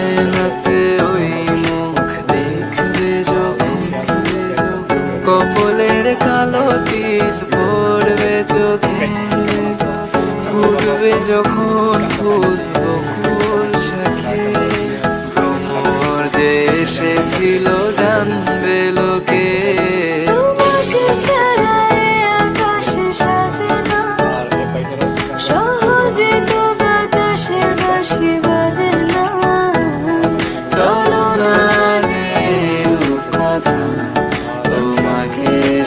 বেলাতে ওই মুখ দেখবে যখন কপলের কালো তিল পড়বে চোখে। ফুটবে যখন ফুল, বকুল শাখে ভ্রমর জানবে লোকে। সহজে